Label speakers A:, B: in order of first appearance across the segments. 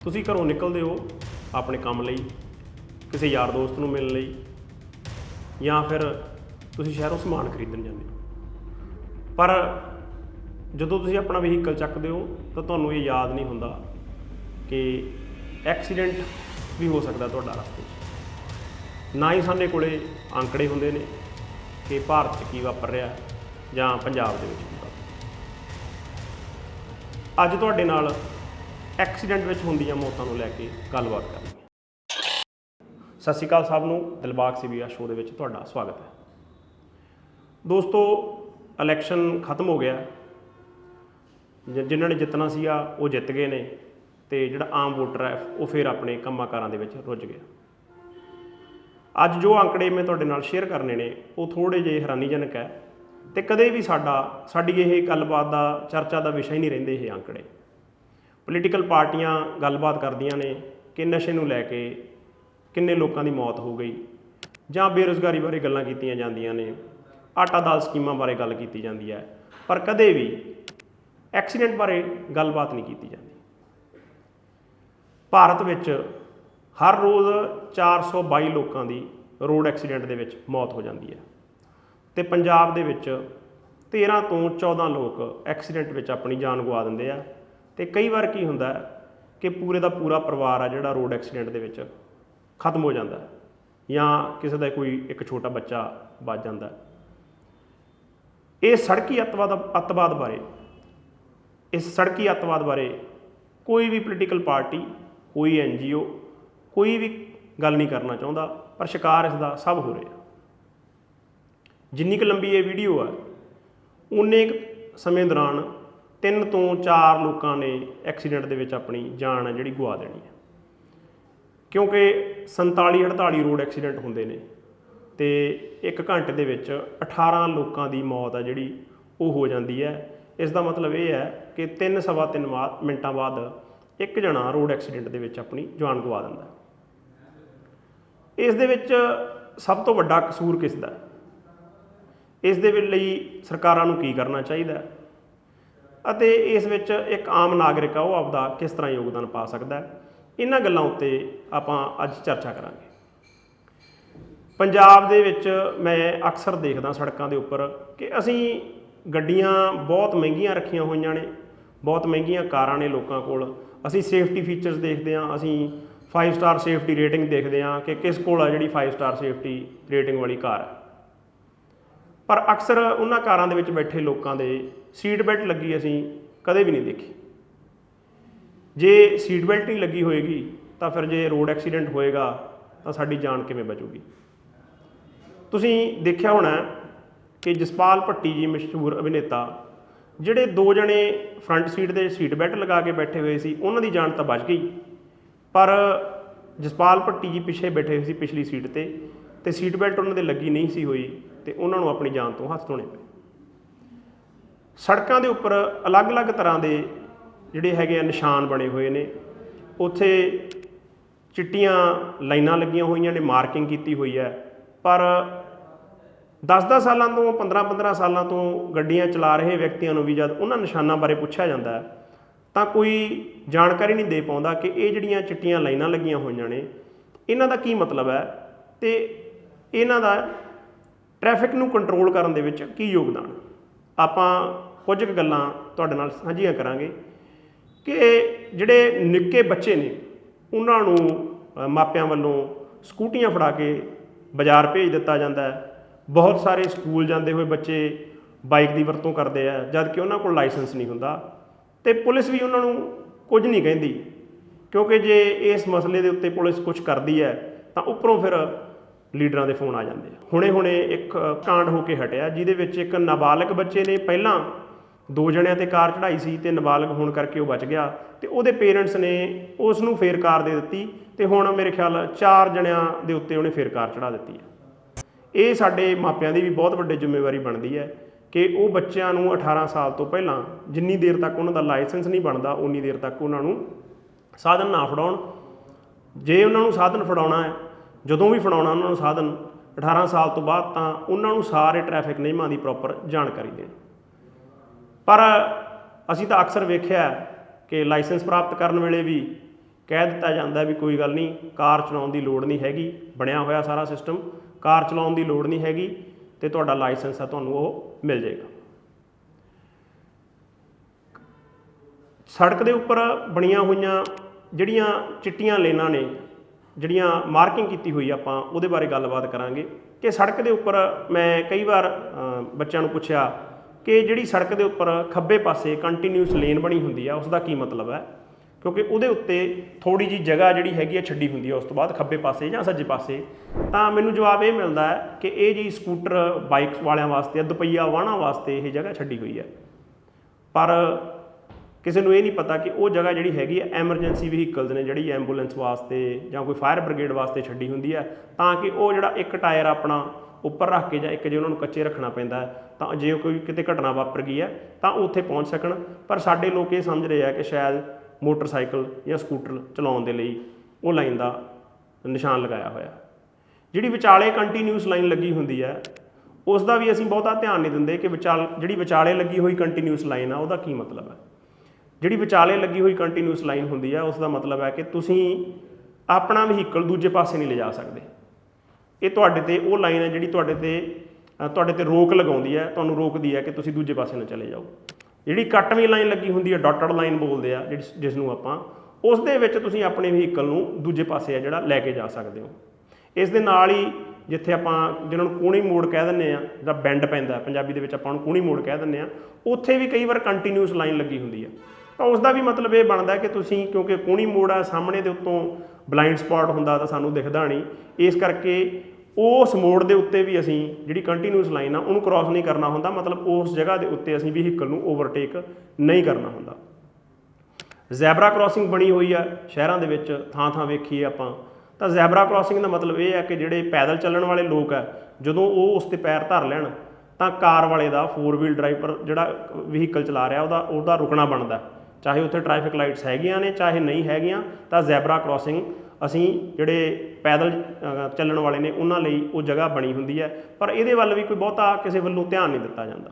A: ਤੁਸੀਂ ਘਰੋਂ ਨਿਕਲਦੇ ਹੋ ਆਪਣੇ ਕੰਮ ਲਈ, ਕਿਸੇ ਯਾਰ ਦੋਸਤ ਨੂੰ ਮਿਲਣ ਲਈ, ਜਾਂ ਫਿਰ ਤੁਸੀਂ ਸ਼ਹਿਰੋਂ ਸਮਾਨ ਖਰੀਦਣ ਜਾਂਦੇ ਹੋ ਪਰ ਜਦੋਂ ਤੁਸੀਂ ਆਪਣਾ ਵਹੀਕਲ ਚੱਕਦੇ ਹੋ, ਤਾਂ ਤੁਹਾਨੂੰ ਇਹ ਯਾਦ ਨਹੀਂ ਹੁੰਦਾ ਕਿ ਐਕਸੀਡੈਂਟ ਵੀ ਹੋ ਸਕਦਾ ਤੁਹਾਡਾ ਰਸਤੇ 'ਚ ਨਾ ਹੀ ਸਾਡੇ ਕੋਲੇ ਅੰਕੜੇ ਹੁੰਦੇ ਨੇ ਕਿ ਭਾਰਤ 'ਚ ਕੀ ਵਾਪਰ ਰਿਹਾ ਜਾਂ ਪੰਜਾਬ ਦੇ ਵਿੱਚ ਕੀ ਵਾਪਰ ਰਿਹਾ। ਅੱਜ ਤੁਹਾਡੇ ਨਾਲ ਐਕਸੀਡੈਂਟ ਵਿੱਚ ਹੁੰਦੀਆਂ ਮੌਤਾਂ ਨੂੰ ਲੈ ਕੇ ਗੱਲਬਾਤ ਕਰਾਂਗੇ ਸਤਿ ਸ਼੍ਰੀ ਅਕਾਲ ਸਭ ਨੂੰ, ਦਿਲਬਾਗ ਸਿਵੀਆ ਸ਼ੋਅ ਦੇ ਵਿੱਚ ਤੁਹਾਡਾ ਸਵਾਗਤ ਹੈ। ਦੋਸਤੋ ਇਲੈਕਸ਼ਨ ਖਤਮ ਹੋ ਗਿਆ। ਜਿਨ੍ਹਾਂ ਨੇ ਜਿੱਤਣਾ ਸੀਗਾ, ਉਹ ਜਿੱਤ ਗਏ ਨੇ ਤੇ ਜਿਹੜਾ ਆਮ ਵੋਟਰ ਹੈ, ਉਹ ਫਿਰ ਆਪਣੇ ਕੰਮਾਂ ਕਾਰਾਂ ਦੇ ਵਿੱਚ ਰੁੱਝ ਗਿਆ। ਅੱਜ ਜੋ ਅੰਕੜੇ ਮੈਂ ਤੁਹਾਡੇ ਨਾਲ ਸ਼ੇਅਰ ਕਰਨੇ ਨੇ, ਉਹ ਥੋੜੇ ਜਿਹੇ ਹੈਰਾਨੀਜਨਕ ਹੈ ਤੇ ਕਦੇ ਵੀ ਸਾਡਾ, ਸਾਡੀ ਇਹ ਗੱਲਬਾਤ ਦਾ, ਚਰਚਾ ਦਾ ਵਿਸ਼ਾ ਹੀ ਨਹੀਂ ਰਹਿੰਦੇ ਇਹ ਅੰਕੜੇ। ਪੋਲੀਟੀਕਲ ਪਾਰਟੀਆਂ ਗੱਲਬਾਤ ਕਰਦੀਆਂ ਨੇ ਕਿ ਨਸ਼ੇ ਨੂੰ ਲੈ ਕੇ ਕਿੰਨੇ ਲੋਕਾਂ ਦੀ ਮੌਤ ਹੋ ਗਈ ਜਾਂ ਬੇਰੁਜ਼ਗਾਰੀ ਬਾਰੇ ਗੱਲਾਂ ਕੀਤੀਆਂ ਜਾਂਦੀਆਂ ਨੇ, ਆਟਾ ਦਾਲ ਸਕੀਮਾਂ ਬਾਰੇ ਗੱਲ ਕੀਤੀ ਜਾਂਦੀ ਹੈ, ਪਰ ਕਦੇ ਵੀ ਐਕਸੀਡੈਂਟ ਬਾਰੇ ਗੱਲਬਾਤ ਨਹੀਂ ਕੀਤੀ ਜਾਂਦੀ। ਭਾਰਤ ਵਿੱਚ ਹਰ ਰੋਜ਼ 422 ਲੋਕਾਂ ਦੀ ਰੋਡ ਐਕਸੀਡੈਂਟ ਦੇ ਵਿੱਚ ਮੌਤ ਹੋ ਜਾਂਦੀ ਹੈ ਤੇ ਪੰਜਾਬ ਦੇ ਵਿੱਚ 13 ਤੋਂ 14 ਲੋਕ ਐਕਸੀਡੈਂਟ ਵਿੱਚ ਆਪਣੀ ਜਾਨ ਗਵਾ ਦਿੰਦੇ ਆ। ਤੇ ਕਈ ਵਾਰ ਕੀ ਹੁੰਦਾ ਕਿ ਪੂਰੇ ਦਾ ਪੂਰਾ ਪਰਿਵਾਰ ਆ ਜਿਹੜਾ ਰੋਡ ਐਕਸੀਡੈਂਟ ਦੇ ਵਿੱਚ ਖਤਮ ਹੋ ਜਾਂਦਾ ਜਾਂ ਕਿਸੇ ਦਾ ਕੋਈ ਇੱਕ ਛੋਟਾ ਬੱਚਾ ਬਚ ਜਾਂਦਾ। ਇਹ ਸੜਕੀ ਅੱਤਵਾਦ ਅੱਤਵਾਦ ਬਾਰੇ, ਇਸ ਸੜਕੀ ਅੱਤਵਾਦ ਬਾਰੇ ਕੋਈ ਵੀ ਪੋਲੀਟੀਕਲ ਪਾਰਟੀ ਕੋਈ ਐਨਜੀਓ ਕੋਈ ਵੀ ਗੱਲ ਨਹੀਂ ਕਰਨਾ ਚਾਹੁੰਦਾ, ਪਰ ਸ਼ਿਕਾਰ ਇਸ ਦਾ ਸਭ ਹੋ ਰਿਹਾ। ਜਿੰਨੀ ਕੁ ਲੰਬੀ ਇਹ ਵੀਡੀਓ ਆ, ਉਨੇ ਕੁ ਸਮੇਂ ਦੌਰਾਨ ਤਿੰਨ ਤੋਂ ਚਾਰ ਲੋਕਾਂ ਨੇ ਐਕਸੀਡੈਂਟ ਦੇ ਵਿੱਚ ਆਪਣੀ ਜਾਨ ਹੈ ਜਿਹੜੀ ਗਵਾ ਦੇਣੀ ਹੈ। ਕਿਉਂਕਿ 47 48 ਰੋਡ ਐਕਸੀਡੈਂਟ ਹੁੰਦੇ ਨੇ ਤੇ ਇੱਕ ਘੰਟੇ ਦੇ ਵਿੱਚ 18 ਲੋਕਾਂ ਦੀ ਮੌਤ ਆ ਜਿਹੜੀ ਉਹ ਹੋ ਜਾਂਦੀ ਹੈ। ਇਸ ਦਾ ਮਤਲਬ ਇਹ ਹੈ ਕਿ 3 ਸਵਾ 3 ਮਿੰਟਾਂ ਬਾਅਦ ਇੱਕ ਜਣਾ ਰੋਡ ਐਕਸੀਡੈਂਟ ਦੇ ਵਿੱਚ ਆਪਣੀ ਜਾਨ ਗਵਾ ਦਿੰਦਾ ਇਸ ਦੇ ਵਿੱਚ ਸਭ ਤੋਂ ਵੱਡਾ ਕਸੂਰ ਕਿਸ ਦਾ ਇਸ ਦੇ ਲਈ ਸਰਕਾਰਾਂ ਨੂੰ ਕੀ ਕਰਨਾ ਚਾਹੀਦਾ ਹੈ? ਅਤੇ ਇਸ ਵਿੱਚ ਇੱਕ ਆਮ ਨਾਗਰਿਕ ਆ, ਉਹ ਆਪਦਾ ਕਿਸ ਤਰ੍ਹਾਂ ਯੋਗਦਾਨ ਪਾ ਸਕਦਾ ਹੈ? ਇਹਨਾਂ ਗੱਲਾਂ ਉੱਤੇ ਆਪਾਂ ਅੱਜ ਚਰਚਾ ਕਰਾਂਗੇ। ਪੰਜਾਬ ਦੇ ਵਿੱਚ ਮੈਂ ਅਕਸਰ ਦੇਖਦਾ ਸੜਕਾਂ ਦੇ ਉੱਪਰ ਕਿ ਅਸੀਂ ਗੱਡੀਆਂ ਬਹੁਤ ਮਹਿੰਗੀਆਂ ਰੱਖੀਆਂ ਹੋਈਆਂ ਨੇ, ਬਹੁਤ ਮਹਿੰਗੀਆਂ ਕਾਰਾਂ ਨੇ ਲੋਕਾਂ ਕੋਲ। ਅਸੀਂ ਸੇਫਟੀ ਫੀਚਰਸ ਦੇਖਦੇ ਹਾਂ, ਅਸੀਂ 5 ਸਟਾਰ ਸੇਫਟੀ ਰੇਟਿੰਗ ਦੇਖਦੇ ਹਾਂ ਕਿ ਕਿਸ ਕੋਲ ਆ ਜਿਹੜੀ 5 ਸਟਾਰ ਸੇਫਟੀ ਰੇਟਿੰਗ ਵਾਲੀ ਕਾਰ ਹੈ। ਪਰ ਅਕਸਰ ਉਹਨਾਂ ਕਾਰਾਂ ਦੇ ਵਿੱਚ ਬੈਠੇ ਲੋਕਾਂ ਦੇ ਸੀਟ ਬੈਲਟ ਲੱਗੀ ਅਸੀਂ ਕਦੇ ਵੀ ਨਹੀਂ ਦੇਖੀ। ਜੇ ਸੀਟ ਬੈਲਟ ਨਹੀਂ ਲੱਗੀ ਹੋਏਗੀ, ਤਾਂ ਫਿਰ ਜੇ ਰੋਡ ਐਕਸੀਡੈਂਟ ਹੋਏਗਾ, ਤਾਂ ਸਾਡੀ ਜਾਨ ਕਿਵੇਂ ਬਚੂਗੀ? ਤੁਸੀਂ ਦੇਖਿਆ ਹੋਣਾ ਕਿ ਜਸਪਾਲ ਭੱਟੀ ਜੀ ਮਸ਼ਹੂਰ ਅਭਿਨੇਤਾ, ਜਿਹੜੇ ਦੋ ਜਣੇ ਫਰੰਟ ਸੀਟ ਦੇ ਸੀਟ ਬੈਲਟ ਲਗਾ ਕੇ ਬੈਠੇ ਹੋਏ ਸੀ, ਉਹਨਾਂ ਦੀ ਜਾਨ ਤਾਂ ਬਚ ਗਈ। ਪਰ ਜਸਪਾਲ ਭੱਟੀ ਜੀ ਪਿੱਛੇ ਬੈਠੇ ਹੋਏ ਸੀ ਪਿਛਲੀ ਸੀਟ ਤੇ ਤੇ ਸੀਟ ਬੈਲਟ ਉਹਨਾਂ ਦੇ ਲੱਗੀ ਨਹੀਂ ਸੀ ਹੋਈ। ਤੇ ਉਹਨਾਂ ਨੂੰ ਆਪਣੀ ਜਾਨ ਤੋਂ ਹੱਥ ਧੋਣੇ ਪਏ। ਸੜਕਾਂ ਦੇ ਉੱਪਰ ਅਲੱਗ-ਅਲੱਗ ਤਰ੍ਹਾਂ ਦੇ ਜਿਹੜੇ ਹੈਗੇ ਆ ਨਿਸ਼ਾਨ ਬਣੇ ਹੋਏ ਨੇ। ਉੱਥੇ ਚਿੱਟੀਆਂ ਲਾਈਨਾਂ ਲੱਗੀਆਂ ਹੋਈਆਂ ਨੇ, ਮਾਰਕਿੰਗ ਕੀਤੀ ਹੋਈ ਹੈ। ਪਰ 10-10 ਸਾਲਾਂ ਤੋਂ 15-15 ਸਾਲਾਂ ਤੋਂ ਗੱਡੀਆਂ ਚਲਾ ਰਹੇ ਵਿਅਕਤੀਆਂ ਨੂੰ ਵੀ ਜਦ ਉਹਨਾਂ ਨਿਸ਼ਾਨਾਂ ਬਾਰੇ ਪੁੱਛਿਆ ਜਾਂਦਾ ਹੈ, ਤਾਂ ਕੋਈ ਜਾਣਕਾਰੀ ਨਹੀਂ ਦੇ ਪਾਉਂਦਾ ਕਿ ਇਹ ਜਿਹੜੀਆਂ ਚਿੱਟੀਆਂ ਲਾਈਨਾਂ ਲੱਗੀਆਂ ਹੋਈਆਂ ਨੇ, ਇਹਨਾਂ ਦਾ ਕੀ ਮਤਲਬ ਹੈ? ਤੇ ਇਹਨਾਂ ਦਾ ਟ੍ਰੈਫਿਕ ਨੂੰ ਕੰਟਰੋਲ ਕਰਨ ਦੇ ਵਿੱਚ ਕੀ ਯੋਗਦਾਨ? ਆਪਾਂ ਕੁਝ ਕੁ ਗੱਲਾਂ ਤੁਹਾਡੇ ਨਾਲ ਸਾਂਝੀਆਂ ਕਰਾਂਗੇ ਕਿ ਜਿਹੜੇ ਨਿੱਕੇ ਬੱਚੇ ਨੇ, ਉਹਨਾਂ ਨੂੰ ਮਾਪਿਆਂ ਵੱਲੋਂ ਸਕੂਟੀਆਂ ਫੜਾ ਕੇ ਬਾਜ਼ਾਰ ਭੇਜ ਦਿੱਤਾ ਜਾਂਦਾ ਹੈ। ਬਹੁਤ ਸਾਰੇ ਸਕੂਲ ਜਾਂਦੇ ਹੋਏ ਬੱਚੇ ਬਾਈਕ ਦੀ ਵਰਤੋਂ ਕਰਦੇ ਆ ਜਦ ਕਿ ਉਹਨਾਂ ਕੋਲ ਲਾਇਸੈਂਸ ਨਹੀਂ ਹੁੰਦਾ। ਤੇ ਪੁਲਿਸ ਵੀ ਉਹਨਾਂ ਨੂੰ ਕੁਝ ਨਹੀਂ ਕਹਿੰਦੀ, ਕਿਉਂਕਿ ਜੇ ਇਸ ਮਸਲੇ ਦੇ ਉੱਤੇ ਪੁਲਿਸ ਕੁਝ ਕਰਦੀ ਹੈ, ਤਾਂ ਉੱਪਰੋਂ ਫਿਰ ਲੀਡਰਾਂ ਦੇ ਫੋਨ ਆ ਜਾਂਦੇ ਆ। ਹੁਣੇ-ਹੁਣੇ ਇੱਕ ਕਾਂਡ ਹੋ ਕੇ ਹਟਿਆ, ਜਿਹਦੇ ਵਿੱਚ ਇੱਕ ਨਾਬਾਲਗ ਬੱਚੇ ਨੇ ਪਹਿਲਾਂ ਦੋ ਜਣਿਆਂ ਤੇ ਕਾਰ ਚੜਾਈ ਸੀ ਤੇ ਨਾਬਾਲਗ ਹੋਣ ਕਰਕੇ ਉਹ ਬਚ ਗਿਆ ਤੇ ਉਹਦੇ ਪੇਰੈਂਟਸ ਨੇ ਉਸ ਨੂੰ ਫੇਰ ਕਾਰ ਦੇ ਦਿੱਤੀ ਤੇ ਹੁਣ ਮੇਰੇ ਖਿਆਲ ਚਾਰ ਜਣਿਆਂ ਦੇ ਉੱਤੇ ਉਹਨੇ ਫੇਰ ਕਾਰ ਚੜਾ ਦਿੱਤੀ ਹੈ ਇਹ ਸਾਡੇ ਮਾਪਿਆਂ ਦੀ ਵੀ ਬਹੁਤ ਵੱਡੀ ਜ਼ਿੰਮੇਵਾਰੀ ਬਣਦੀ ਹੈ ਕਿ ਉਹ ਬੱਚਿਆਂ ਨੂੰ 18 ਸਾਲ ਤੋਂ ਪਹਿਲਾਂ ਜਿੰਨੀ ਦੇਰ ਤੱਕ ਉਹਨਾਂ ਦਾ ਲਾਇਸੈਂਸ ਨਹੀਂ ਬਣਦਾ ਉਨੀ ਦੇਰ ਤੱਕ ਉਹਨਾਂ ਨੂੰ ਸਾਧਨ ਨਾ ਫੜਾਉਣ। ਜੇ ਉਹਨਾਂ ਨੂੰ ਸਾਧਨ ਫੜਾਉਣਾ ਹੈ ਜਦੋਂ ਵੀ ਫੜਾਉਣਾ ਉਹਨਾਂ ਨੂੰ ਸਾਧਨ 18 ਸਾਲ ਤੋਂ ਬਾਅਦ ਤਾਂ ਉਹਨਾਂ ਨੂੰ ਸਾਰੇ ਟ੍ਰੈਫਿਕ ਨਿਯਮਾਂ ਦੀ ਪ੍ਰੋਪਰ ਜਾਣਕਾਰੀ ਦੇਣ। ਪਰ ਅਸੀਂ ਤਾਂ ਅਕਸਰ ਵੇਖਿਆ ਕਿ ਲਾਇਸੈਂਸ ਪ੍ਰਾਪਤ ਕਰਨ ਵੇਲੇ ਵੀ ਕਹਿ ਦਿੱਤਾ ਜਾਂਦਾ ਵੀ ਕੋਈ ਗੱਲ ਨਹੀਂ, ਕਾਰ ਚਲਾਉਣ ਦੀ ਲੋੜ ਨਹੀਂ ਹੈਗੀ, ਬਣਿਆ ਹੋਇਆ ਸਾਰਾ ਸਿਸਟਮ ਕਾਰ ਚਲਾਉਣ ਦੀ ਲੋੜ ਨਹੀਂ ਹੈਗੀ ਤੇ ਤੁਹਾਡਾ ਲਾਇਸੈਂਸ ਆ, ਤੁਹਾਨੂੰ ਉਹ ਮਿਲ ਜਾਏਗਾ। ਸੜਕ ਦੇ ਉੱਪਰ ਬਣੀਆਂ ਹੋਈਆਂ ਜਿਹੜੀਆਂ ਚਿੱਟੀਆਂ ਲੇਨਾਂ ਨੇ ਜਿਹੜੀਆਂ ਮਾਰਕਿੰਗ ਕੀਤੀ ਹੋਈ ਆਪਾਂ ਉਹਦੇ ਬਾਰੇ ਗੱਲਬਾਤ ਕਰਾਂਗੇ ਕਿ ਸੜਕ ਦੇ ਉੱਪਰ ਮੈਂ ਕਈ ਵਾਰ ਬੱਚਿਆਂ ਨੂੰ ਪੁੱਛਿਆ ਕਿ ਜਿਹੜੀ ਸੜਕ ਦੇ ਉੱਪਰ ਖੱਬੇ ਪਾਸੇ ਕੰਟੀਨਿਊਸ ਲੇਨ ਬਣੀ ਹੁੰਦੀ ਆ ਉਸ ਦਾ ਕੀ ਮਤਲਬ ਹੈ? ਕਿਉਂਕਿ ਉਹਦੇ ਉੱਤੇ ਥੋੜੀ ਜੀ ਜਗ੍ਹਾ ਜਿਹੜੀ ਹੈਗੀ ਆ ਛੱਡੀ ਹੁੰਦੀ ਆ, ਉਸ ਤੋਂ ਬਾਅਦ ਖੱਬੇ ਪਾਸੇ ਜਾਂ ਸੱਜੇ ਪਾਸੇ। ਤਾਂ ਮੈਨੂੰ ਜਵਾਬ ਇਹ ਮਿਲਦਾ ਹੈ ਕਿ ਇਹ ਜੀ ਸਕੂਟਰ, ਬਾਈਕਸ ਵਾਲਿਆਂ ਵਾਸਤੇ ਦੁਪਹੀਆ ਵਾਹਨਾਂ ਵਾਸਤੇ ਇਹ ਜਗ੍ਹਾ ਛੱਡੀ ਹੋਈ ਹੈ। ਪਰ ਕਿਸੇ ਨੂੰ ਇਹ ਨਹੀਂ ਪਤਾ ਕਿ ਉਹ ਜਗ੍ਹਾ ਜਿਹੜੀ ਹੈਗੀ ਹੈ ਐਮਰਜੈਂਸੀ ਵਹੀਕਲਸ ਨੇ ਜਿਹੜੀ ਐਂਬੂਲੈਂਸ ਵਾਸਤੇ ਜਾਂ ਕੋਈ ਫਾਇਰ ਬ੍ਰਿਗੇਡ ਵਾਸਤੇ ਛੱਡੀ ਹੁੰਦੀ ਹੈ ਤਾਂ ਕਿ ਉਹ ਜਿਹੜਾ ਇੱਕ ਟਾਇਰ ਆਪਣਾ ਉੱਪਰ ਰੱਖ ਕੇ ਜਾਂ ਇੱਕ ਜੇ ਉਹਨਾਂ ਨੂੰ ਕੱਚੇ ਰੱਖਣਾ ਪੈਂਦਾ, ਤਾਂ ਜੇ ਕੋਈ ਕਿਤੇ ਘਟਨਾ ਵਾਪਰ ਗਈ ਹੈ ਤਾਂ ਉਹ ਉੱਥੇ ਪਹੁੰਚ ਸਕਣ। ਪਰ ਸਾਡੇ ਲੋਕ ਇਹ ਸਮਝ ਰਹੇ ਆ ਕਿ ਸ਼ਾਇਦ ਮੋਟਰਸਾਈਕਲ ਜਾਂ ਸਕੂਟਰ ਚਲਾਉਣ ਦੇ ਲਈ ਉਹ ਲਾਈਨ ਦਾ ਨਿਸ਼ਾਨ ਲਗਾਇਆ ਹੋਇਆ। ਜਿਹੜੀ ਵਿਚਾਲੇ ਕੰਟੀਨਿਊਸ ਲਾਈਨ ਲੱਗੀ ਹੁੰਦੀ ਹੈ ਉਸ ਦਾ ਵੀ ਅਸੀਂ ਬਹੁਤਾ ਧਿਆਨ ਨਹੀਂ ਦਿੰਦੇ ਕਿ ਵਿਚਾਲ, ਜਿਹੜੀ ਵਿਚਾਲੇ ਲੱਗੀ ਹੋਈ ਕੰਟੀਨਿਊਸ ਲਾਈਨ ਆ, ਉਹਦਾ ਕੀ ਮਤਲਬ ਹੈ ਜਿਹੜੀ ਵਿਚਾਲੇ ਲੱਗੀ ਹੋਈ ਕੰਟੀਨਿਊਸ ਲਾਈਨ ਹੁੰਦੀ ਆ ਉਸ ਦਾ ਮਤਲਬ ਹੈ ਕਿ ਤੁਸੀਂ ਆਪਣਾ ਵਹੀਕਲ ਦੂਜੇ ਪਾਸੇ ਨਹੀਂ ਲਿਜਾ ਸਕਦੇ। ਇਹ ਤੁਹਾਡੇ ਤੇ ਉਹ ਲਾਈਨ ਹੈ ਜਿਹੜੀ ਤੁਹਾਡੇ ਤੇ ਤੁਹਾਡੇ ਤੇ ਰੋਕ ਲਗਾਉਂਦੀ ਹੈ ਤੁਹਾਨੂੰ ਰੋਕਦੀ ਹੈ ਕਿ ਤੁਸੀਂ ਦੂਜੇ ਪਾਸੇ ਨਾ ਚਲੇ ਜਾਓ। ਜਿਹੜੀ ਕੱਟਵੀਂ ਲਾਈਨ ਲੱਗੀ ਹੁੰਦੀ ਹੈ ਡਾਟਡ ਲਾਈਨ ਬੋਲਦੇ ਆ ਜਿਸ ਜਿਸ ਨੂੰ ਆਪਾਂ ਉਸ ਦੇ ਵਿੱਚ ਤੁਸੀਂ ਆਪਣੇ ਵਹੀਕਲ ਨੂੰ ਦੂਜੇ ਪਾਸੇ ਆ ਜਿਹੜਾ ਲੈ ਕੇ ਜਾ ਸਕਦੇ ਹੋ। ਇਸ ਦੇ ਨਾਲ ਹੀ ਜਿੱਥੇ ਆਪਾਂ, ਜਿਹਨਾਂ ਨੂੰ ਕੂਣੀ ਮੋੜ ਕਹਿ ਦਿੰਦੇ ਆ ਜਿਹੜਾ ਬੈਂਡ ਪੈਂਦਾ, ਪੰਜਾਬੀ ਦੇ ਵਿੱਚ ਆਪਾਂ ਉਹਨੂੰ ਕੂਣੀ ਮੋੜ ਕਹਿ ਦਿੰਦੇ ਆ, ਉੱਥੇ ਵੀ ਕਈ ਵਾਰ ਕੰਟੀਨਿਊਸ ਲਾਈਨ ਲੱਗੀ ਹੁੰਦੀ ਆ। ਤਾਂ ਉਸ ਦਾ ਵੀ ਮਤਲਬ ਇਹ ਬਣਦਾ ਕਿ ਤੁਸੀਂ, ਕਿਉਂਕਿ ਕੂਣੀ ਮੋੜ ਆ, ਸਾਹਮਣੇ ਦੇ ਉੱਤੋਂ ਬਲਾਈਂਡ ਸਪੌਟ ਹੁੰਦਾ ਤਾਂ ਸਾਨੂੰ ਦਿਖਦਾ ਨਹੀਂ। ਇਸ ਕਰਕੇ ਉਸ ਮੋੜ ਦੇ ਉੱਤੇ ਵੀ ਅਸੀਂ ਜਿਹੜੀ ਕੰਟੀਨਿਊਸ ਲਾਈਨ ਆ, ਉਹਨੂੰ ਕ੍ਰਾਸ ਨਹੀਂ ਕਰਨਾ ਹੁੰਦਾ। ਮਤਲਬ ਉਸ ਜਗ੍ਹਾ ਦੇ ਉੱਤੇ ਅਸੀਂ ਵਹੀਕਲ ਨੂੰ ਓਵਰਟੇਕ ਨਹੀਂ ਕਰਨਾ ਹੁੰਦਾ। ਜ਼ੈਬਰਾ ਕ੍ਰਾਸਿੰਗ ਬਣੀ ਹੋਈ ਆ ਸ਼ਹਿਰਾਂ ਦੇ ਵਿੱਚ ਥਾਂ ਥਾਂ ਵੇਖੀਏ ਆਪਾਂ। ਤਾਂ ਜ਼ੈਬਰਾ ਕ੍ਰਾਸਿੰਗ ਦਾ ਮਤਲਬ ਇਹ ਹੈ ਕਿ ਜਿਹੜੇ ਪੈਦਲ ਚੱਲਣ ਵਾਲੇ ਲੋਕ ਆ, ਜਦੋਂ ਉਹ ਉਸ ਤੇ ਪੈਰ ਧਰ ਲੈਣ, ਤਾਂ ਕਾਰ ਵਾਲੇ ਦਾ 4 ਵੀਲ ਡਰਾਈਵਰ ਜਿਹੜਾ ਵਹੀਕਲ ਚਲਾ ਰਿਹਾ, ਉਹਦਾ ਉਹਦਾ ਰੁਕਣਾ ਬਣਦਾ। ਚਾਹੇ ਉੱਥੇ ਟ੍ਰੈਫਿਕ ਲਾਈਟਸ ਹੈਗੀਆਂ ਨੇ, ਚਾਹੇ ਨਹੀਂ ਹੈਗੀਆਂ, ਤਾਂ ਜ਼ੈਬਰਾ ਕ੍ਰਾਸਿੰਗ ਅਸੀਂ ਜਿਹੜੇ ਪੈਦਲ ਚੱਲਣ ਵਾਲੇ ਨੇ, ਉਹਨਾਂ ਲਈ ਉਹ ਜਗ੍ਹਾ ਬਣੀ ਹੁੰਦੀ ਹੈ। ਪਰ ਇਹਦੇ ਵੱਲ ਵੀ ਕੋਈ ਬਹੁਤਾ ਕਿਸੇ ਵੱਲੋਂ ਧਿਆਨ ਨਹੀਂ ਦਿੱਤਾ ਜਾਂਦਾ।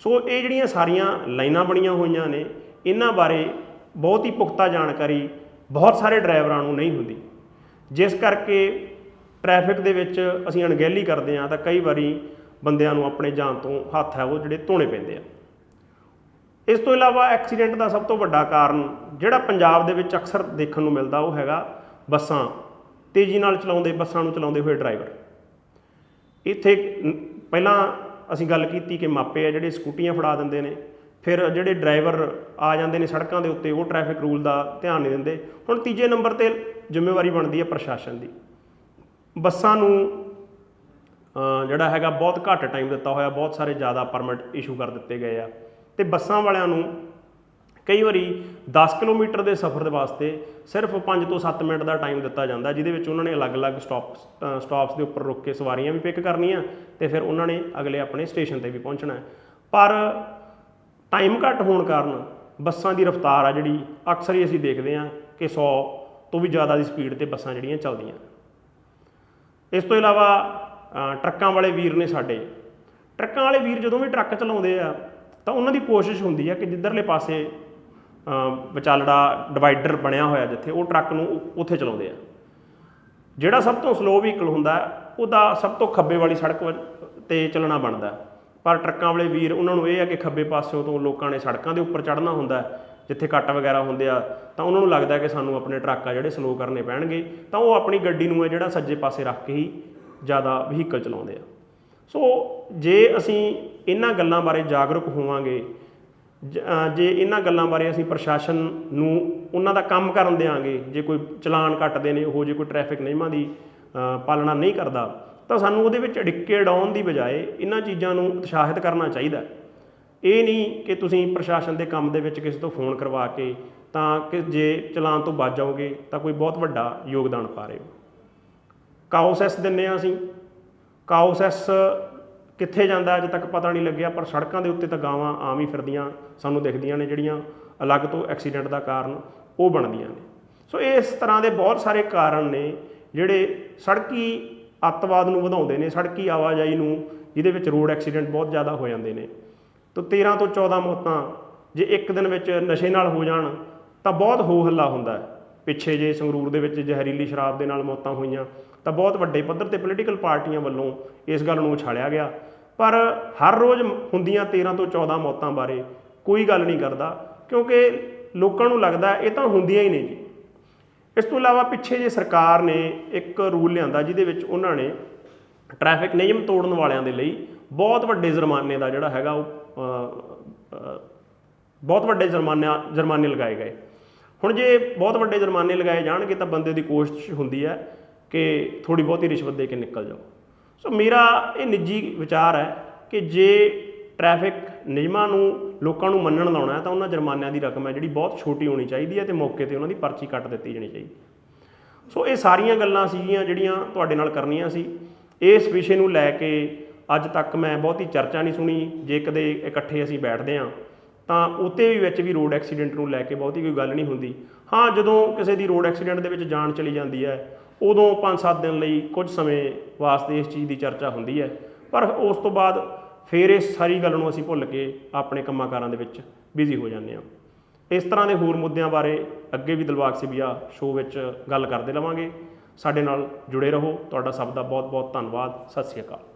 A: ਸੋ ਇਹ ਜਿਹੜੀਆਂ ਸਾਰੀਆਂ ਲਾਈਨਾਂ ਬਣੀਆਂ ਹੋਈਆਂ ਨੇ, ਇਹਨਾਂ ਬਾਰੇ ਬਹੁਤ ਹੀ ਪੁਖਤਾ ਜਾਣਕਾਰੀ ਬਹੁਤ ਸਾਰੇ ਡਰਾਈਵਰਾਂ ਨੂੰ ਨਹੀਂ ਹੁੰਦੀ। ਜਿਸ ਕਰਕੇ ਟ੍ਰੈਫਿਕ ਦੇ ਵਿੱਚ ਅਸੀਂ ਅਣਗਹਿਲੀ ਕਰਦੇ ਹਾਂ, ਤਾਂ ਕਈ ਵਾਰੀ ਬੰਦਿਆਂ ਨੂੰ ਆਪਣੇ ਜਾਨ ਤੋਂ ਹੱਥ ਹੈ, ਉਹ ਜਿਹੜੇ ਧੋਣੇ ਪੈਂਦੇ ਆ। ਇਸ ਤੋਂ ਇਲਾਵਾ ਐਕਸੀਡੈਂਟ ਦਾ ਸਭ ਤੋਂ ਵੱਡਾ ਕਾਰਨ ਜਿਹੜਾ ਪੰਜਾਬ ਦੇ ਵਿੱਚ ਅਕਸਰ ਦੇਖਣ ਨੂੰ ਮਿਲਦਾ ਉਹ ਹੈਗਾ ਬੱਸਾਂ। ਤੇਜ਼ੀ ਨਾਲ ਚਲਾਉਂਦੇ, ਬੱਸਾਂ ਨੂੰ ਚਲਾਉਂਦੇ ਹੋਏ ਡਰਾਈਵਰ। ਇੱਥੇ ਪਹਿਲਾਂ ਅਸੀਂ ਗੱਲ ਕੀਤੀ ਕਿ ਮਾਪੇ ਆ ਜਿਹੜੇ ਸਕੂਟੀਆਂ ਫੜਾ ਦਿੰਦੇ ਨੇ, ਫਿਰ ਜਿਹੜੇ ਡਰਾਈਵਰ ਆ ਜਾਂਦੇ ਨੇ ਸੜਕਾਂ ਦੇ ਉੱਤੇ, ਉਹ ਟ੍ਰੈਫਿਕ ਰੂਲ ਦਾ ਧਿਆਨ ਨਹੀਂ ਦਿੰਦੇ। ਹੁਣ ਤੀਜੇ ਨੰਬਰ ਤੇ ਜ਼ਿੰਮੇਵਾਰੀ ਬਣਦੀ ਹੈ ਪ੍ਰਸ਼ਾਸਨ ਦੀ। ਬੱਸਾਂ ਨੂੰ ਜਿਹੜਾ ਹੈਗਾ ਬਹੁਤ ਘੱਟ ਟਾਈਮ ਦਿੱਤਾ ਹੋਇਆ, ਬਹੁਤ ਸਾਰੇ ਜ਼ਿਆਦਾ ਪਰਮਿਟ ਇਸ਼ੂ ਕਰ ਦਿੱਤੇ ਗਏ ਆ। ਤੇ ਬੱਸਾਂ ਵਾਲਿਆਂ ਨੂੰ ਕਈ ਵਾਰੀ 10 ਕਿਲੋਮੀਟਰ ਦੇ ਸਫ਼ਰ ਦੇ ਵਾਸਤੇ ਸਿਰਫ 5 ਤੋਂ 7 ਮਿੰਟ ਦਾ ਟਾਈਮ ਦਿੱਤਾ ਜਾਂਦਾ, ਜਿਹਦੇ ਵਿੱਚ ਉਹਨਾਂ ਨੇ ਅਲੱਗ-ਅਲੱਗ ਸਟਾਪ ਸਟਾਪਸ ਦੇ ਉੱਪਰ ਰੁਕ ਕੇ ਸਵਾਰੀਆਂ ਵੀ ਪਿਕ ਕਰਨੀਆਂ ਤੇ ਫਿਰ ਉਹਨਾਂ ਨੇ ਅਗਲੇ ਆਪਣੇ ਸਟੇਸ਼ਨ ਤੇ ਵੀ ਪਹੁੰਚਣਾ। ਪਰ ਟਾਈਮ ਘੱਟ ਹੋਣ ਕਾਰਨ ਬੱਸਾਂ ਦੀ ਰਫ਼ਤਾਰ ਆ ਜਿਹੜੀ, ਅਕਸਰ ਹੀ ਅਸੀਂ ਦੇਖਦੇ ਹਾਂ ਕਿ 100 ਤੋਂ ਵੀ ਜ਼ਿਆਦਾ ਦੀ ਸਪੀਡ ਤੇ ਬੱਸਾਂ ਜਿਹੜੀਆਂ ਚੱਲਦੀਆਂ। ਇਸ ਤੋਂ ਇਲਾਵਾ ਟਰੱਕਾਂ ਵਾਲੇ ਵੀਰ ਨੇ ਸਾਡੇ, ਟਰੱਕਾਂ ਵਾਲੇ ਵੀਰ ਜਦੋਂ ਵੀ ਟਰੱਕ ਚਲਾਉਂਦੇ ਆ ਤਾਂ ਉਹਨਾਂ ਦੀ ਕੋਸ਼ਿਸ਼ ਹੁੰਦੀ ਹੈ ਕਿ ਜਿੱਧਰਲੇ ਪਾਸੇ ਵਿਚਾਲੜਾ ਡਿਵਾਈਡਰ ਬਣਿਆ ਹੋਇਆ ਜਿੱਥੇ, ਉਹ ਟਰੱਕ ਨੂੰ ਉੱਥੇ ਚਲਾਉਂਦੇ ਆ। ਜਿਹੜਾ ਸਭ ਤੋਂ ਸਲੋ ਵਹੀਕਲ ਹੁੰਦਾ, ਉਹਦਾ ਸਭ ਤੋਂ ਖੱਬੇ ਵਾਲੀ ਸੜਕ ਤੇ ਚੱਲਣਾ ਬਣਦਾ। ਪਰ ਟਰੱਕਾਂ ਵਾਲੇ ਵੀਰ, ਉਹਨਾਂ ਨੂੰ ਇਹ ਆ ਕਿ ਖੱਬੇ ਪਾਸਿਓਂ ਤੋਂ ਲੋਕਾਂ ਨੇ ਸੜਕਾਂ ਦੇ ਉੱਪਰ ਚੜ੍ਹਨਾ ਹੁੰਦਾ, ਜਿੱਥੇ ਕੱਟ ਵਗੈਰਾ ਹੁੰਦੇ ਆ, ਤਾਂ ਉਹਨਾਂ ਨੂੰ ਲੱਗਦਾ ਕਿ ਸਾਨੂੰ ਆਪਣੇ ਟਰੱਕ ਆ ਜਿਹੜੇ ਸਲੋ ਕਰਨੇ ਪੈਣਗੇ, ਤਾਂ ਉਹ ਆਪਣੀ ਗੱਡੀ ਨੂੰ ਹੈ ਜਿਹੜਾ ਸੱਜੇ ਪਾਸੇ ਰੱਖ ਕੇ ਹੀ ਜ਼ਿਆਦਾ ਵਹੀਕਲ ਚਲਾਉਂਦੇ ਆ। ਸੋ ਜੇ ਅਸੀਂ ਇਹਨਾਂ ਗੱਲਾਂ ਬਾਰੇ ਜਾਗਰੂਕ ਹੋਵਾਂਗੇ, ਜ- ਜੇ ਇਹਨਾਂ ਗੱਲਾਂ ਬਾਰੇ ਅਸੀਂ ਪ੍ਰਸ਼ਾਸਨ ਨੂੰ ਉਹਨਾਂ ਦਾ ਕੰਮ ਕਰਨ ਦੇਵਾਂਗੇ ਜੇ ਕੋਈ ਚਲਾਨ ਕੱਟਦੇ ਨੇ, ਉਹ ਜੇ ਕੋਈ ਟ੍ਰੈਫਿਕ ਨਿਯਮਾਂ ਦੀ ਪਾਲਣਾ ਨਹੀਂ ਕਰਦਾ, ਤਾਂ ਸਾਨੂੰ ਉਹਦੇ ਵਿੱਚ ਅੜਿੱਕੇ ਆਉਣ ਦੀ ਬਜਾਏ ਇਹਨਾਂ ਚੀਜ਼ਾਂ ਨੂੰ ਉਤਸ਼ਾਹਿਤ ਕਰਨਾ ਚਾਹੀਦਾ। ਇਹ ਨਹੀਂ ਕਿ ਤੁਸੀਂ ਪ੍ਰਸ਼ਾਸਨ ਦੇ ਕੰਮ ਦੇ ਵਿੱਚ ਕਿਸੇ ਤੋਂ ਫੋਨ ਕਰਵਾ ਕੇ ਤਾਂ ਕਿ ਜੇ ਚਲਾਨ ਤੋਂ ਬਚ ਜਾਓਗੇ ਤਾਂ ਕੋਈ ਬਹੁਤ ਵੱਡਾ ਯੋਗਦਾਨ ਪਾ ਰਹੇ ਹੋ। ਕਾਉਸੈਸ ਦਿੰਨੇ ਆ ਅਸੀਂ। ਕਾਉਸੈਸ ਕਿੱਥੇ ਜਾਂਦਾ, ਅਜੇ ਤੱਕ ਪਤਾ ਨਹੀਂ ਲੱਗਿਆ, ਪਰ ਸੜਕਾਂ ਦੇ ਉੱਤੇ ਤਾਂ ਗਾਵਾਂ ਆਮ ਹੀ ਫਿਰਦੀਆਂ, ਸਾਨੂੰ ਦਿਖਦੀਆਂ ਨੇ ਜਿਹੜੀਆਂ ਅਲੱਗ ਤੋਂ ਐਕਸੀਡੈਂਟ ਦਾ ਕਾਰਨ ਉਹ ਬਣਦੀਆਂ ਨੇ। ਸੋ ਇਸ ਤਰ੍ਹਾਂ ਦੇ ਬਹੁਤ ਸਾਰੇ ਕਾਰਨ ਨੇ, ਜਿਹੜੇ ਸੜਕੀ ਅੱਤਵਾਦ ਨੂੰ ਵਧਾਉਂਦੇ ਨੇ, ਸੜਕੀ ਆਵਾਜਾਈ ਨੂੰ, ਜਿਹਦੇ ਵਿੱਚ ਰੋਡ ਐਕਸੀਡੈਂਟ ਬਹੁਤ ਜ਼ਿਆਦਾ ਹੋ ਜਾਂਦੇ ਨੇ। ਤਾਂ 13 ਤੋਂ 14 ਮੌਤਾਂ, ਜੇ ਇੱਕ ਦਿਨ ਵਿੱਚ ਨਸ਼ੇ ਨਾਲ ਹੋ ਜਾਣ, ਤਾਂ ਬਹੁਤ ਹੋ ਹੱਲਾ ਹੁੰਦਾ ਪਿੱਛੇ ਜੇ ਸੰਗਰੂਰ ਦੇ ਵਿੱਚ ਜ਼ਹਿਰੀਲੀ ਸ਼ਰਾਬ ਦੇ ਨਾਲ ਮੌਤਾਂ ਹੋਈਆਂ ਤਾਂ ਬਹੁਤ ਵੱਡੇ ਪੱਧਰ ਤੇ ਪੋਲੀਟੀਕਲ ਪਾਰਟੀਆਂ ਵੱਲੋਂ ਇਸ ਗੱਲ ਨੂੰ ਉਛਾਲਿਆ ਗਿਆ। ਪਰ ਹਰ ਰੋਜ਼ ਹੁੰਦੀਆਂ 13 ਤੋਂ 14 ਮੌਤਾਂ ਬਾਰੇ ਕੋਈ ਗੱਲ ਨਹੀਂ ਕਰਦਾ, ਕਿਉਂਕਿ ਲੋਕਾਂ ਨੂੰ ਲੱਗਦਾ ਇਹ ਤਾਂ ਹੁੰਦੀਆਂ ਹੀ ਨੇ ਜੀ। ਇਸ ਤੋਂ ਇਲਾਵਾ ਪਿੱਛੇ ਜੇ ਸਰਕਾਰ ਨੇ ਇੱਕ ਰੂਲ ਲਿਆਂਦਾ ਜਿਹਦੇ ਵਿੱਚ ਉਹਨਾਂ ਨੇ ਟ੍ਰੈਫਿਕ ਨਿਯਮ ਤੋੜਨ ਵਾਲਿਆਂ ਦੇ ਲਈ ਬਹੁਤ ਵੱਡੇ ਜੁਰਮਾਨੇ ਦਾ ਜਿਹੜਾ ਹੈਗਾ ਉਹ ਬਹੁਤ ਵੱਡੇ ਜੁਰਮਾਨਾ, ਜੁਰਮਾਨੇ ਲਗਾਏ ਗਏ। ਹੁਣ ਜੇ ਬਹੁਤ ਵੱਡੇ ਜੁਰਮਾਨੇ ਲਗਾਏ ਜਾਣਗੇ ਤਾਂ ਬੰਦੇ ਦੀ ਕੋਸ਼ਿਸ਼ ਹੁੰਦੀ ਹੈ ਕਿ ਥੋੜੀ ਬਹੁਤੀ ਰਿਸ਼ਵਤ ਦੇ ਕੇ ਨਿਕਲ ਜਾਓ। ਸੋ ਮੇਰਾ ਇਹ ਨਿੱਜੀ ਵਿਚਾਰ ਹੈ ਕਿ ਜੇ ਟ੍ਰੈਫਿਕ ਨਿਯਮਾਂ ਨੂੰ ਲੋਕਾਂ ਨੂੰ ਮੰਨਣ ਲਾਉਣਾ ਹੈ ਤਾਂ ਉਹਨਾਂ ਜੁਰਮਾਨਿਆਂ ਦੀ ਰਕਮ ਹੈ ਜਿਹੜੀ ਬਹੁਤ ਛੋਟੀ ਹੋਣੀ ਚਾਹੀਦੀ ਹੈ ਤੇ ਮੌਕੇ ਤੇ ਉਹਨਾਂ ਦੀ ਪਰਚੀ ਕੱਟ ਦਿੱਤੀ ਜਾਣੀ ਚਾਹੀਦੀ ਸੋ ਇਹ ਸਾਰੀਆਂ ਗੱਲਾਂ ਸੀਗੀਆਂ ਜਿਹੜੀਆਂ ਤੁਹਾਡੇ ਨਾਲ ਕਰਨੀਆਂ ਸੀ। ਇਸ ਵਿਸ਼ੇ ਨੂੰ ਲੈ ਕੇ ਅੱਜ ਤੱਕ ਮੈਂ ਬਹੁਤੀ ਚਰਚਾ ਨਹੀਂ ਸੁਣੀ। ਜੇ ਕਦੇ ਇਕੱਠੇ ਅਸੀਂ ਬੈਠਦੇ ਹਾਂ ਤਾਂ ਉਤੇ ਵੀ ਵਿੱਚ ਵੀ ਰੋਡ ਐਕਸੀਡੈਂਟ ਨੂੰ ਲੈ ਕੇ ਬਹੁਤੀ ਕੋਈ ਗੱਲ ਨਹੀਂ ਹੁੰਦੀ। ਹਾਂ, ਜਦੋਂ ਕਿਸੇ ਦੀ ਰੋਡ ਐਕਸੀਡੈਂਟ ਦੇ ਵਿੱਚ ਜਾਨ ਚਲੀ ਜਾਂਦੀ ਹੈ ਉਦੋਂ 5-7 ਦਿਨ ਲਈ ਕੁਝ ਸਮੇਂ ਵਾਸਤੇ ਇਸ ਚੀਜ਼ ਦੀ ਚਰਚਾ ਹੁੰਦੀ ਹੈ। ਪਰ ਉਸ ਤੋਂ ਬਾਅਦ ਫਿਰ ਇਸ ਸਾਰੀ ਗੱਲ ਨੂੰ ਅਸੀਂ ਭੁੱਲ ਕੇ ਆਪਣੇ ਕੰਮਾਂ ਕਾਰਾਂ ਦੇ ਵਿੱਚ ਬਿਜ਼ੀ ਹੋ ਜਾਂਦੇ ਹਾਂ। ਇਸ ਤਰ੍ਹਾਂ ਦੇ ਹੋਰ ਮੁੱਦਿਆਂ ਬਾਰੇ ਅੱਗੇ ਵੀ ਦਿਲਬਾਗ ਸਿਬੀਆ ਸ਼ੋਅ ਵਿੱਚ ਗੱਲ ਕਰਦੇ ਲਵਾਂਗੇ ਸਾਡੇ ਨਾਲ ਜੁੜੇ ਰਹੋ। ਤੁਹਾਡਾ ਸਭ ਦਾ ਬਹੁਤ ਬਹੁਤ ਧੰਨਵਾਦ। ਸਤਿ ਸ਼੍ਰੀ ਅਕਾਲ।